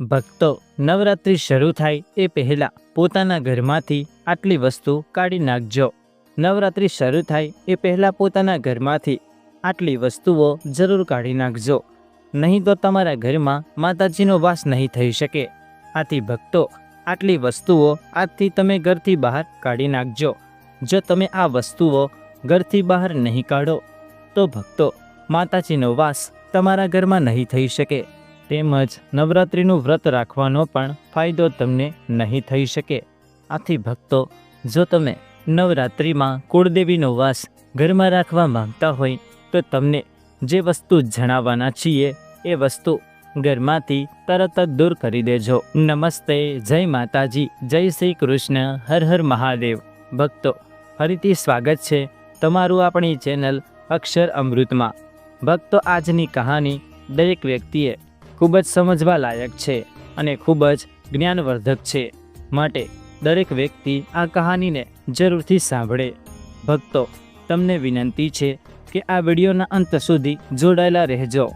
ભક્તો, નવરાત્રિ શરૂ થાય એ પહેલાં પોતાના ઘરમાંથી આટલી વસ્તુ કાઢી નાખજો. નવરાત્રિ શરૂ થાય એ પહેલાં પોતાના ઘરમાંથી આટલી વસ્તુઓ જરૂર કાઢી નાખજો. નહીં તો તમારા ઘરમાં માતાજીનો વાસ નહીં થઈ શકે. આથી ભક્તો, આટલી વસ્તુઓ આજથી તમે ઘરથી બહાર કાઢી નાખજો. જો તમે આ વસ્તુઓ ઘરથી બહાર નહીં કાઢો, તો ભક્તો, માતાજીનો વાસ તમારા ઘરમાં નહીં થઈ શકે. તેમજ નવરાત્રિનું વ્રત રાખવાનો પણ ફાયદો તમને નહીં થઈ શકે. આથી ભક્તો, જો તમે નવરાત્રિમાં કુળદેવીનો વાસ ઘરમાં રાખવા માંગતા હોય, તો તમને જે વસ્તુ જણાવવાના છીએ, એ વસ્તુ ઘરમાંથી તરત જ દૂર કરી દેજો. નમસ્તે, જય માતાજી, જય શ્રી કૃષ્ણ, હર હર મહાદેવ. ભક્તો, ફરીથી સ્વાગત છે તમારું આપણી ચેનલ અક્ષર અમૃતમાં. ભક્તો, આજની કહાની દરેક વ્યક્તિએ ખૂબ જ સમજવા લાયક છે અને ખૂબ જ જ્ઞાનવર્ધક છે. માટે દરેક વ્યક્તિ આ કહાનીને જરૂરથી સાંભળે. ભક્તો, તમને વિનંતી છે કે આ વિડીયોના અંત સુધી જોડાયેલા રહેજો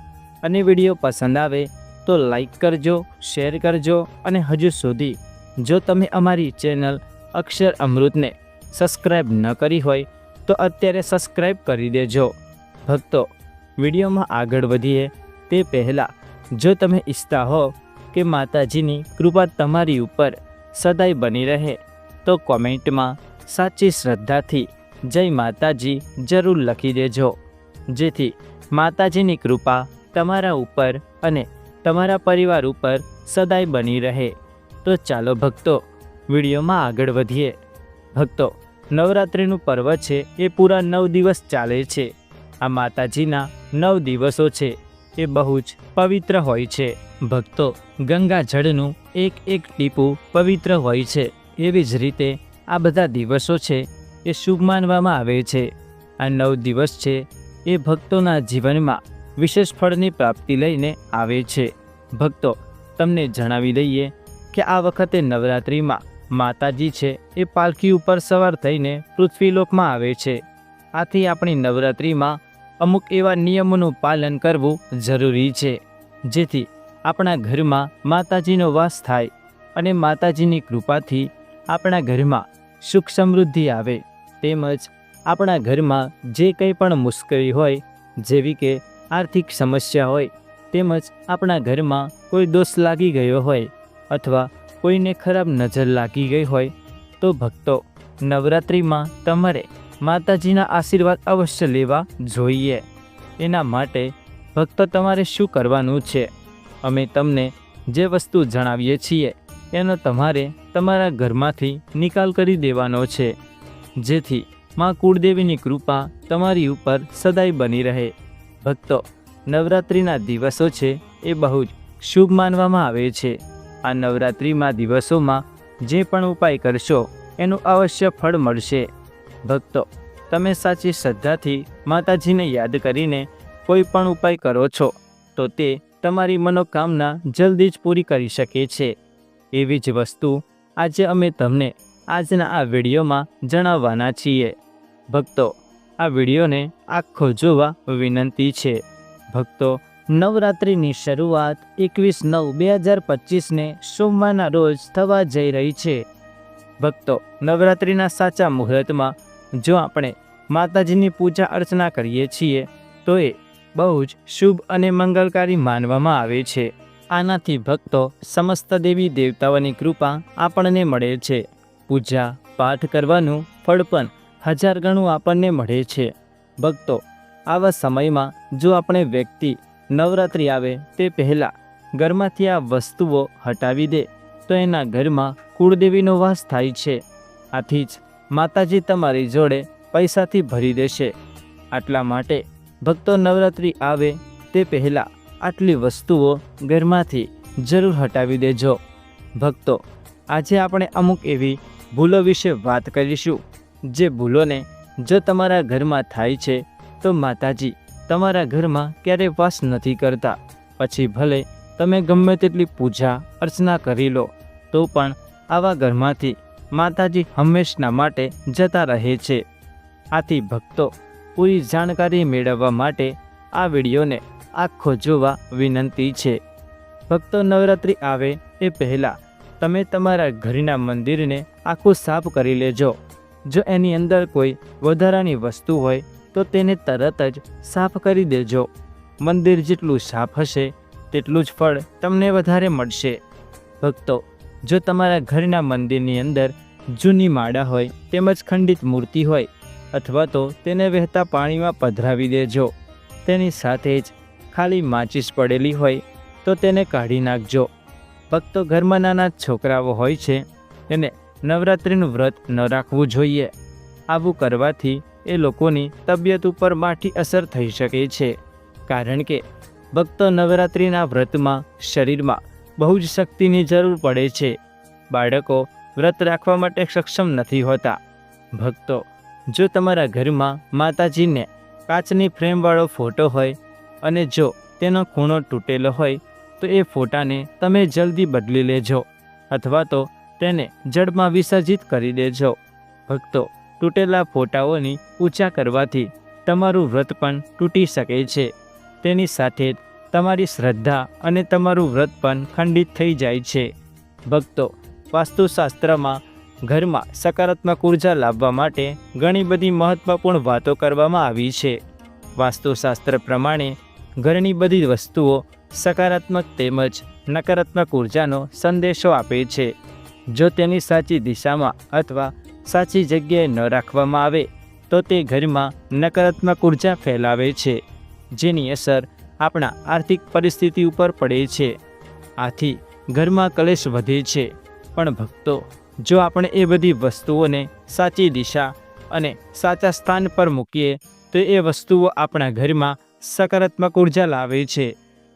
અને વીડિયો પસંદ આવે તો લાઈક કરજો, શેર કરજો અને હજુ સુધી જો તમે અમારી ચેનલ અક્ષર અમૃતને સબસ્ક્રાઈબ ન કરી હોય તો અત્યારે સબસ્ક્રાઈબ કરી દેજો. ભક્તો, વિડીયોમાં આગળ વધીએ તે પહેલાં જો તમે ઈચ્છતા હો કે માતાજીની કૃપા તમારી ઉપર સદાય બની રહે, તો કોમેન્ટમાં સાચી શ્રદ્ધાથી જય માતાજી જરૂર લખી દેજો. જેથી માતાજીની કૃપા તમારા ઉપર અને તમારા પરિવાર ઉપર સદાય બની રહે. તો ચાલો ભક્તો, વિડીયોમાં આગળ વધીએ. ભક્તો, નવરાત્રિનું પર્વ છે એ પૂરા નવ દિવસ ચાલે છે. આ માતાજીના નવ દિવસો છે. એ બહુ જ પવિત્ર હોય છે. ભક્તો ગંગા જળનું એક એક ટીપું પવિત્ર હોય છે. એવી જ રીતે આ બધા દિવસો છે એ શુભ માનવામાં આવે છે. આ નવ દિવસ છે એ ભક્તોના જીવનમાં વિશેષ ફળની પ્રાપ્તિ લઈને આવે છે. ભક્તો, તમને જણાવી દઈએ કે આ વખતે નવરાત્રિમાં માતાજી છે એ પાલખી ઉપર સવાર થઈને પૃથ્વીલોકમાં આવે છે. આથી આપણી નવરાત્રિમાં અમુક એવા નિયમોનું પાલન કરવું જરૂરી છે, જેથી આપણા ઘરમાં માતાજીનો વાસ થાય અને માતાજીની કૃપાથી આપણા ઘરમાં સુખ સમૃદ્ધિ આવે. તેમજ આપણા ઘરમાં જે કંઈ પણ મુશ્કેલી હોય, જેવી કે આર્થિક સમસ્યા હોય, તેમજ આપણા ઘરમાં કોઈ દોષ લાગી ગયો હોય અથવા કોઈને ખરાબ નજર લાગી ગઈ હોય, તો ભક્તો નવરાત્રિમાં તમારે માતાજીના આશીર્વાદ અવશ્ય લેવા જોઈએ. એના માટે ભક્તો તમારે શું કરવાનું છે? અમે તમને જે વસ્તુ જણાવીએ છીએ, એનો તમારે તમારા ઘરમાંથી નિકાલ કરી દેવાનો છે. જેથી માં કુળદેવીની કૃપા તમારી ઉપર સદાય બની રહે. ભક્તો, નવરાત્રિના દિવસો છે એ બહુ જ શુભ માનવામાં આવે છે. આ નવરાત્રિમાં દિવસોમાં જે પણ ઉપાય કરશો, એનું અવશ્ય ફળ મળશે. ભક્તો, તમે સાચી શ્રદ્ધાથી માતાજીને યાદ કરીને કોઈ પણ ઉપાય કરો છો, તો તે તમારી મનોકામના જલ્દી જ પૂરી કરી શકે છે. એવી જ વસ્તુ આજે અમે તમને આજના આ વિડીયોમાં જણાવવાના છીએ. ભક્તો, આ વિડીયોને આખો જોવા વિનંતી છે. ભક્તો, નવરાત્રિની શરૂઆત એકવીસ નવ બે હજાર પચીસને સોમવારના રોજ થવા જઈ રહી છે. ભક્તો, નવરાત્રિના સાચા મુહૂર્તમાં જો આપણે માતાજીની પૂજા અર્ચના કરીએ છીએ, તો એ બહુ જ શુભ અને મંગલકારી માનવામાં આવે છે. આનાથી ભક્તો સમસ્ત દેવી દેવતાઓની કૃપા આપણને મળે છે. પૂજા પાઠ કરવાનું ફળ પણ હજાર ગણું આપણને મળે છે. ભક્તો, આવા સમયમાં જો આપણે વ્યક્તિ નવરાત્રિ આવે તે પહેલાં ઘરમાંથી આ વસ્તુઓ હટાવી દે, તો એના ઘરમાં કુળદેવીનો વાસ થાય છે. આથી જ માતાજી તમારી જોડે પૈસાથી ભરી દેશે. આટલા માટે ભક્તો નવરાત્રિ આવે તે પહેલાં આટલી વસ્તુઓ ઘરમાંથી જરૂર હટાવી દેજો. ભક્તો, આજે આપણે અમુક એવી ભૂલો વિશે વાત કરીશું, જે ભૂલોને જો તમારા ઘરમાં થાય છે, તો માતાજી તમારા ઘરમાં ક્યારેય વાસ નથી કરતા. પછી ભલે તમે ગમે તેટલી પૂજા અર્ચના કરી લો, તો પણ આવા ઘરમાંથી માતાજી હંમેશના માટે જતા રહે છે. આથી ભક્તો પૂરી જાણકારી મેળવવા માટે આ વિડીયોને આખો જોવા વિનંતી છે. ભક્તો નવરાત્રિ આવે એ પહેલાં તમે તમારા ઘરના મંદિરને આખું સાફ કરી લેજો. જો એની અંદર કોઈ વધારાની વસ્તુ હોય તો તેને તરત જ સાફ કરી દેજો. મંદિર જેટલું સાફ હશે, તેટલું જ ફળ તમને વધારે મળશે. ભક્તો જો તમારા ઘરના મંદિરની અંદર જૂની માળા હોય, તેમજ ખંડિત મૂર્તિ હોય, અથવા તો તેને વહેતા પાણીમાં પધરાવી દેજો. તેની સાથે જ ખાલી માચીસ પડેલી હોય, તો તેને કાઢી નાખજો. ભક્તો ઘરમાં નાના છોકરાઓ હોય છે તેને નવરાત્રિનું વ્રત ન રાખવું જોઈએ. આવું કરવાથી એ લોકોની તબિયત ઉપર માઠી અસર થઈ શકે છે. કારણ કે ભક્તો નવરાત્રિના વ્રતમાં શરીરમાં બહુ જ શક્તિની જરૂર પડે છે. બાળકો વ્રત રાખવા માટે સક્ષમ નથી હોતા. ભક્તો, જો તમારા ઘરમાં માતાજીને કાચની ફ્રેમવાળો ફોટો હોય અને જો તેનો ખૂણો તૂટેલો હોય, તો એ ફોટાને તમે જલ્દી બદલી લેજો અથવા તો તેને જળમાં વિસર્જિત કરી દેજો. ભક્તો, તૂટેલા ફોટાઓની ઊંચા કરવાથી તમારું વ્રત પણ તૂટી શકે છે. તેની સાથે તમારી શ્રદ્ધા અને તમારું વ્રત પણ ખંડિત થઈ જાય છે. ભક્તો, વાસ્તુશાસ્ત્રમાં ઘરમાં સકારાત્મક ઊર્જા લાવવા માટે ઘણી બધી મહત્ત્વપૂર્ણ વાતો કરવામાં આવી છે. વાસ્તુશાસ્ત્ર પ્રમાણે ઘરની બધી વસ્તુઓ સકારાત્મક તેમજ નકારાત્મક ઉર્જાનો સંદેશો આપે છે. જો તેની સાચી દિશામાં અથવા સાચી જગ્યાએ ન રાખવામાં આવે, તો તે ઘરમાં નકારાત્મક ઊર્જા ફેલાવે છે, જેની અસર આપણા આર્થિક પરિસ્થિતિ ઉપર પડે છે. આથી ઘરમાં કલેશ વધે છે. પણ ભક્તો, જો આપણે એ બધી વસ્તુઓને સાચી દિશા અને સાચા સ્થાન પર મૂકીએ, તો એ વસ્તુઓ આપણા ઘરમાં સકારાત્મક ઊર્જા લાવે છે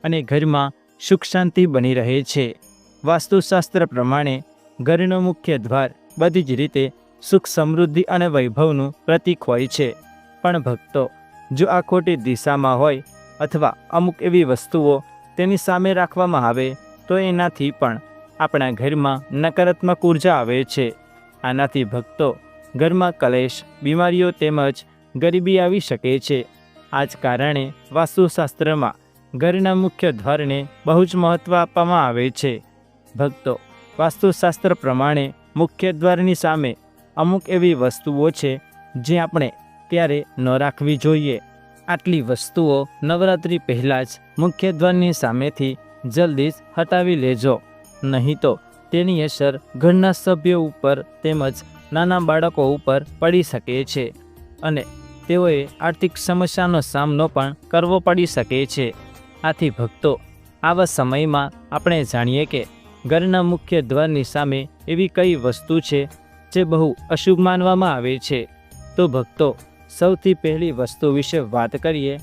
અને ઘરમાં સુખ શાંતિ બની રહે છે. વાસ્તુશાસ્ત્ર પ્રમાણે, ઘરનો મુખ્ય દ્વાર બધી જ રીતે સુખ સમૃદ્ધિ અને વૈભવનું પ્રતીક હોય છે. પણ ભક્તો, જો આ ખોટી દિશામાં હોય અથવા અમુક એવી વસ્તુઓ તેની સામે રાખવામાં આવે, તો એનાથી પણ આપણા ઘરમાં નકારાત્મક ઊર્જા આવે છે. આનાથી ભક્તો ઘરમાં કલેશ, બીમારીઓ તેમજ ગરીબી આવી શકે છે. આ જ કારણે વાસ્તુશાસ્ત્રમાં ઘરના મુખ્ય દ્વારને બહુ જ મહત્ત્વ આપવામાં આવે છે. ભક્તો, વાસ્તુશાસ્ત્ર પ્રમાણે મુખ્ય દ્વારની સામે અમુક એવી વસ્તુઓ છે, જે આપણે ત્યારે ન રાખવી જોઈએ. આટલી વસ્તુઓ નવરાત્રિ પહેલાં જ મુખ્ય દ્વારની સામેથી જલ્દી જ હટાવી લેજો. નહીં તો તેની અસર ઘરના સભ્યો ઉપર તેમજ નાના બાળકો ઉપર પડી શકે છે અને તેઓએ આર્થિક સમસ્યાનો સામનો પણ કરવો પડી શકે છે. આથી ભક્તો, આવા સમયમાં આપણે જાણીએ કે ઘરના મુખ્ય દ્વારની સામે એવી કઈ વસ્તુ છે જે બહુ અશુભ માનવામાં આવે છે. તો ભક્તો સૌથી પહેલી વસ્તુ વિશે વાત કરીએ,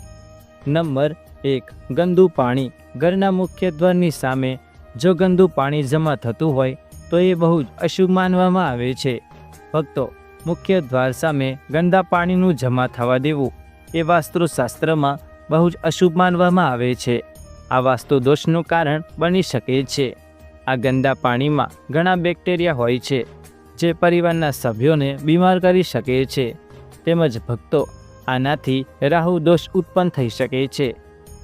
નંબર એક, ગંદુ પાણી. ઘરના મુખ્ય દ્વારની સામે જો ગંદુ પાણી જમા થતું હોય, તો એ બહુ જ અશુભ માનવામાં આવે છે. ભક્તો, મુખ્ય દ્વાર સામે ગંદા પાણીનું જમા થવા દેવું એ વાસ્તુશાસ્ત્રમાં બહુ જ અશુભ માનવામાં આવે છે. આ વાસ્તુ દોષનું કારણ બની શકે છે. આ ગંદા પાણીમાં ઘણા બેક્ટેરિયા હોય છે, જે પરિવારના સભ્યોને બીમાર કરી શકે છે. તેમજ ભક્તો આનાથી રાહુ દોષ ઉત્પન્ન થઈ શકે છે.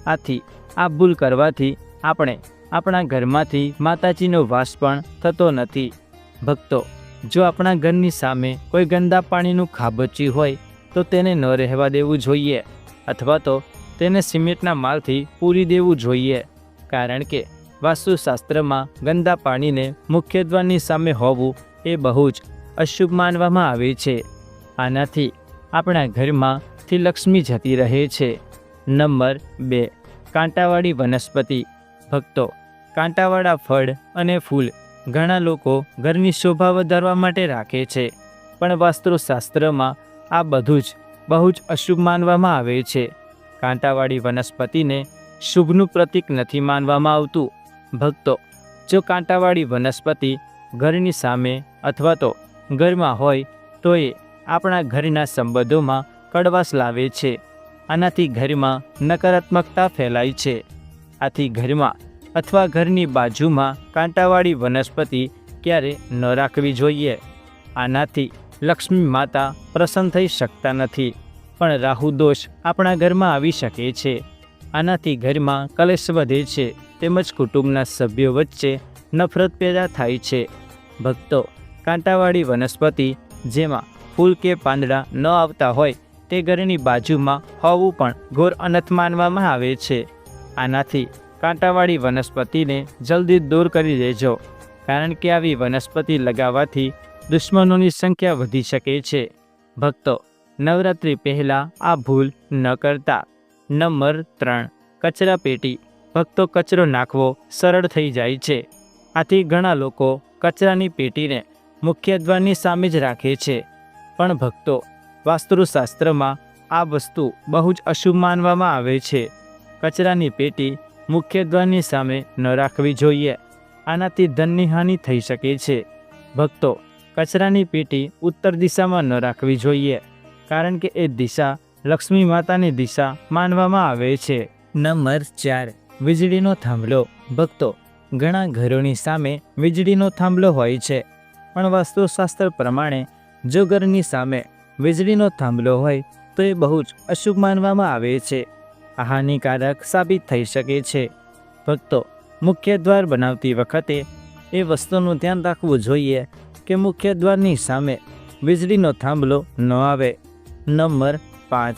આથી આ ભૂલ કરવાથી આપણે આપણા ઘરમાંથી માતાજીનો વાસ પણ થતો નથી. ભક્તો, જો આપણા ઘરની સામે કોઈ ગંદા પાણીનું ખાબચ્યું હોય, તો તેને ન રહેવા દેવું જોઈએ અથવા તો તેને સિમેન્ટના માલથી પૂરી દેવું જોઈએ. કારણ કે વાસ્તુશાસ્ત્રમાં ગંદા પાણીને મુખ્ય દ્વારની સામે હોવું એ બહુ જ અશુભ માનવામાં આવે છે. આનાથી આપણા ઘરમાંથી લક્ષ્મી જતી રહે છે. નંબર બે. કાંટાવાળી વનસ્પતિ. ભક્તો, કાંટાવાળા ફળ અને ફૂલ ઘણા લોકો ઘરની શોભા વધારવા માટે રાખે છે. પણ વાસ્તુશાસ્ત્રમાં આ બધું જ બહુ જ અશુભ માનવામાં આવે છે. કાંટાવાળી વનસ્પતિને શુભનું પ્રતીક નથી માનવામાં આવતું. ભક્તો, જો કાંટાવાળી વનસ્પતિ ઘરની સામે અથવા તો ઘરમાં હોય તો એ આપણા ઘરના સંબંધોમાં કડવાશ લાવે છે. આનાથી ઘરમાં નકારાત્મકતા ફેલાય છે. આથી ઘરમાં અથવા ઘરની બાજુમાં કાંટાવાળી વનસ્પતિ ક્યારે ન રાખવી જોઈએ. આનાથી લક્ષ્મી માતા પ્રસન્ન થઈ શકતા નથી, પણ રાહુ દોષ આપણા ઘરમાં આવી શકે છે. આનાથી ઘરમાં કલેશ વધે છે, તેમજ કુટુંબના સભ્યો વચ્ચે નફરત પેદા થાય છે. ભક્તો, કાંટાવાળી વનસ્પતિ જેમાં ફૂલ કે પાંદડા ન આવતા હોય તે ઘરની બાજુમાં હોવું પણ ઘોર અનર્થ માનવામાં આવે છે. આનાથી કાંટાવાળી વનસ્પતિને જલ્દી દૂર કરી દેજો, કારણ કે આવી વનસ્પતિ લગાવવાથી દુશ્મનોની સંખ્યા વધી શકે છે. ભક્તો, નવરાત્રિ પહેલાં આ ભૂલ ન કરતા. નંબર ત્રણ, કચરા પેટી. ભક્તો કચરો નાખવો સરળ થઈ જાય છે. આથી ઘણા લોકો કચરાની પેટીને મુખ્ય દ્વારની સામે જ રાખે છે. પણ ભક્તો, વાસ્તુશાસ્ત્રમાં આ વસ્તુ બહુ જ અશુભ માનવામાં આવે છે. કચરાની પેટી મુખ્ય દ્વારની સામે ન રાખવી જોઈએ. આનાથી ધનની હાનિ થઈ શકે છે. ભક્તો, કચરાની પેટી ઉત્તર દિશામાં ન રાખવી જોઈએ, કારણ કે એ દિશા લક્ષ્મી માતાની દિશા માનવામાં આવે છે. નંબર ચાર, વીજળીનો થાંભલો. ભક્તો, ઘણા ઘરોની સામે વીજળીનો થાંભલો હોય છે, પણ વાસ્તુશાસ્ત્ર પ્રમાણે જો ઘરની સામે વીજળીનો થાંભલો હોય, તો એ બહુ જ અશુભ માનવામાં આવે છે. હાનિકારક સાબિત થઈ શકે છે. ભક્તો મુખ્ય દ્વાર બનાવતી વખતે એ વસ્તુનું ધ્યાન રાખવું જોઈએ કે મુખ્ય દ્વારની સામે વીજળીનો થાંભલો ન આવે. નંબર પાંચ.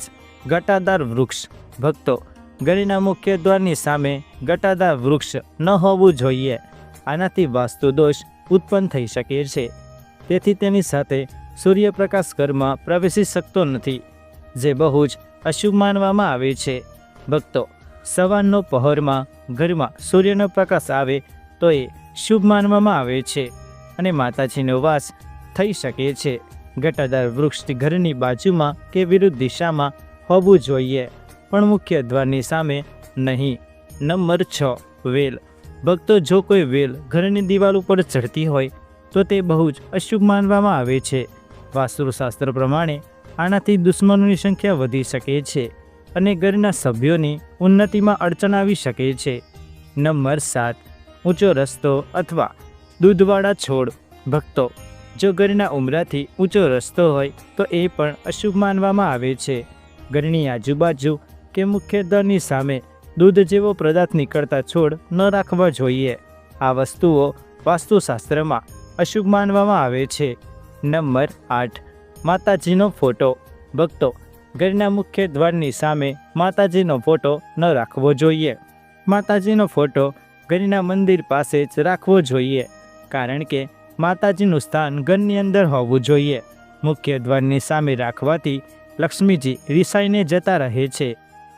ઘટાદાર વૃક્ષ. ભક્તો ઘરના મુખ્ય દ્વારની સામે ઘટાદાર વૃક્ષ ન હોવું જોઈએ. આનાથી વાસ્તુ દોષ ઉત્પન્ન થઈ શકે છે. તેથી તેની સાથે સૂર્યપ્રકાશ ઘરમાં પ્રવેશી શકતો નથી, જે બહુ જ અશુભ માનવામાં આવે છે. ભક્તો, સવારનો પહોરમાં ઘરમાં સૂર્યનો પ્રકાશ આવે તો એ શુભ માનવામાં આવે છે અને માતાજીનો વાસ થઈ શકે છે. ઘટાદાર વૃક્ષ ઘરની બાજુમાં કે વિરુદ્ધ દિશામાં હોવું જોઈએ, પણ મુખ્ય દ્વારની સામે નહીં. નંબર છ, વેલ. ભક્તો, જો કોઈ વેલ ઘરની દિવાલ ઉપર ચડતી હોય તો તે બહુ જ અશુભ માનવામાં આવે છે. વાસ્તુશાસ્ત્ર પ્રમાણે આનાથી દુશ્મનોની સંખ્યા વધી શકે છે અને ઘરના સભ્યોની ઉન્નતિમાં અડચણ આવી શકે છે. નંબર સાત, ઊંચો રસ્તો અથવા દૂધવાળા છોડ. ભક્તો, જો ઘરના ઉમરાથી ઊંચો રસ્તો હોય તો એ પણ અશુભ માનવામાં આવે છે. ઘરની આજુબાજુ કે મુખ્ય દરની સામે દૂધ જેવો પદાર્થ નીકળતા છોડ ન રાખવા જોઈએ. આ વસ્તુઓ વાસ્તુશાસ્ત્રમાં અશુભ માનવામાં આવે છે. નંબર આઠ, માતાજીનો ફોટો. ભક્તો, ઘરના મુખ્ય દ્વારની સામે માતાજીનો ફોટો ન રાખવો જોઈએ. માતાજીનો ફોટો ઘરના મંદિર પાસે જ રાખવો જોઈએ, કારણ કે માતાજીનું સ્થાન ઘરની અંદર હોવું જોઈએ. મુખ્ય દ્વારની સામે રાખવાથી લક્ષ્મીજી રિસાઈને જતા રહે છે.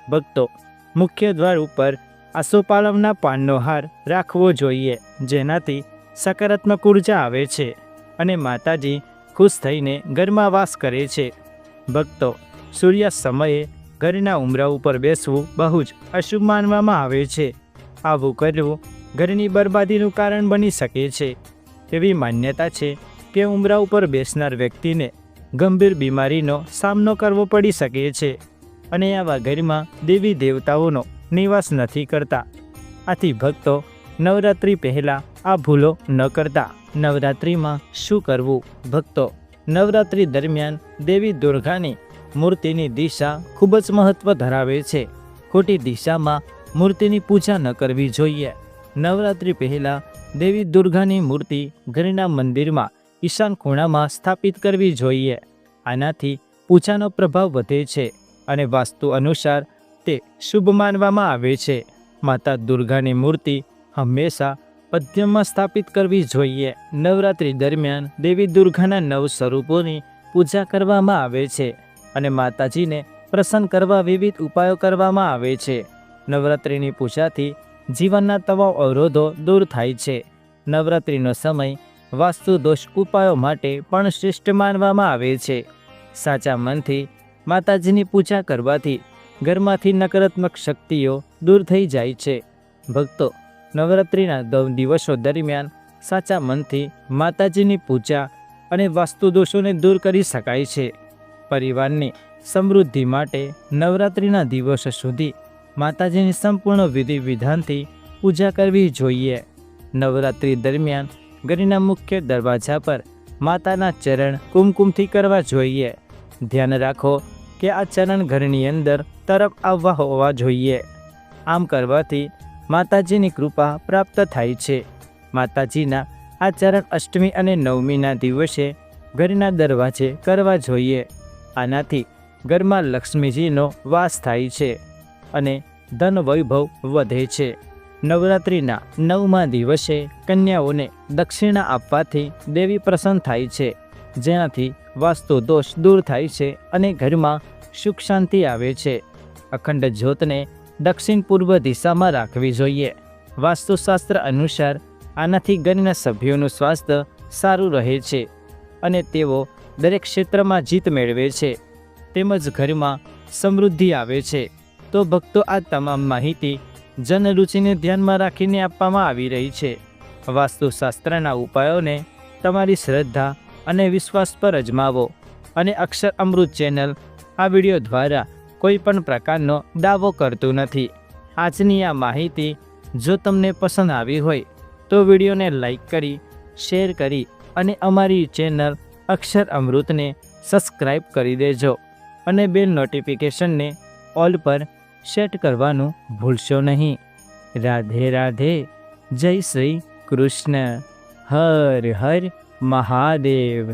ભક્તો, મુખ્ય દ્વાર ઉપર આસોપાલવના પાનનો હાર રાખવો જોઈએ, જેનાથી સકારાત્મક ઊર્જા આવે છે. અને માતાજી ખુશ થઈને ઘરમાં વાસ કરે છે. ભક્તો સૂર્યાસ્ત સમયે ઘરના ઉમરા ઉપર બેસવું બહુ જ અશુભ માનવામાં આવે છે. આવું કરવું ઘરની બરબાદીનું કારણ બની શકે છે. એવી માન્યતા છે કે ઉમરા ઉપર બેસનાર વ્યક્તિને ગંભીર બીમારીનો સામનો કરવો પડી શકે છે અને આવા ઘરમાં દેવી દેવતાઓનો નિવાસ નથી કરતા. આથી ભક્તો નવરાત્રિ પહેલાં આ ભૂલો ન કરતા. નવરાત્રિમાં શું કરવું? ભક્તો, નવરાત્રિ દરમિયાન દેવી દુર્ગાની મૂર્તિની દિશા ખૂબ જ મહત્ત્વ ધરાવે છે. ખોટી દિશામાં મૂર્તિની પૂજા ન કરવી જોઈએ. નવરાત્રિ પહેલાં દેવી દુર્ગાની મૂર્તિ ઘરના મંદિરમાં, ઈશાન ખૂણામાં સ્થાપિત કરવી જોઈએ. આનાથી પૂજાનો પ્રભાવ વધે છે અને વાસ્તુ અનુસાર તે શુભ માનવામાં આવે છે. માતા દુર્ગાની મૂર્તિ હંમેશા પદ્યમાં સ્થાપિત કરવી જોઈએ. નવરાત્રિ દરમિયાન દેવી દુર્ગાના નવ સ્વરૂપોની પૂજા કરવામાં આવે છે અને માતાજીને પ્રસન્ન કરવા વિવિધ ઉપાયો કરવામાં આવે છે. નવરાત્રિની પૂજાથી જીવનના તમામ અવરોધો દૂર થાય છે. નવરાત્રિનો સમય વાસ્તુ દોષ ઉપાયો માટે પણ શ્રેષ્ઠ માનવામાં આવે છે. સાચા મનથી માતાજીની પૂજા કરવાથી ઘરમાંથી નકારાત્મક શક્તિઓ દૂર થઈ જાય છે. ભક્તો નવરાત્રિના દવ દિવસો દરમિયાન સાચા મનથી માતાજીની પૂજા અને વાસ્તુ દોષોને દૂર કરી શકાય છે. પરિવારની સમૃદ્ધિ માટે નવરાત્રિના દિવસો સુધી માતાજીની સંપૂર્ણ વિધિ વિધાનથી પૂજા કરવી જોઈએ. નવરાત્રિ દરમિયાન ઘરના મુખ્ય દરવાજા પર માતાના ચરણ કુમકુમથી કરવા જોઈએ. ધ્યાન રાખો કે આ ચરણ ઘરની અંદર તરફ આવવા હોવા જોઈએ. આમ કરવાથી માતાજીની કૃપા પ્રાપ્ત થાય છે. માતાજીના આ ચરણ અષ્ટમી અને નવમીના દિવસે ઘરના દરવાજે કરવા જોઈએ. આનાથી ઘરમાં લક્ષ્મીજીનો વાસ થાય છે અને ધન વૈભવ વધે છે. નવરાત્રિના નવમા દિવસે કન્યાઓને દક્ષિણા આપવાથી દેવી પ્રસન્ન થાય છે, જેનાથી વાસ્તુ દોષ દૂર થાય છે અને ઘરમાં સુખ શાંતિ આવે છે. અખંડ જ્યોતને દક્ષિણ પૂર્વ દિશામાં રાખવી જોઈએ. વાસ્તુશાસ્ત્ર અનુસાર, આનાથી ઘરના સભ્યોનું સ્વાસ્થ્ય સારું રહે છે અને તેઓ દરેક ક્ષેત્રમાં જીત મેળવે છે. તેમજ ઘરમાં સમૃદ્ધિ આવે છે. તો ભક્તો, આ તમામ માહિતી જનરુચિને ધ્યાનમાં રાખીને આપવામાં આવી રહી છે. વાસ્તુશાસ્ત્રના ઉપાયોને તમારી શ્રદ્ધા અને વિશ્વાસ પર અજમાવો અને અક્ષર અમૃત ચેનલ આ વીડિયો દ્વારા કોઈ પણ પ્રકારનો દાવો કરતું નથી. આજની આ માહિતી જો તમને પસંદ આવી હોય, તો વિડીયોને લાઈક કરી, શેર કરી અને અમારી ચેનલ અક્ષર અમૃતને સબસ્ક્રાઈબ કરી દેજો અને બેલ નોટિફિકેશનને ઓલ પર સેટ કરવાનું ભૂલશો નહીં. રાધે રાધે, જય શ્રી કૃષ્ણ. હર હર મહાદેવ.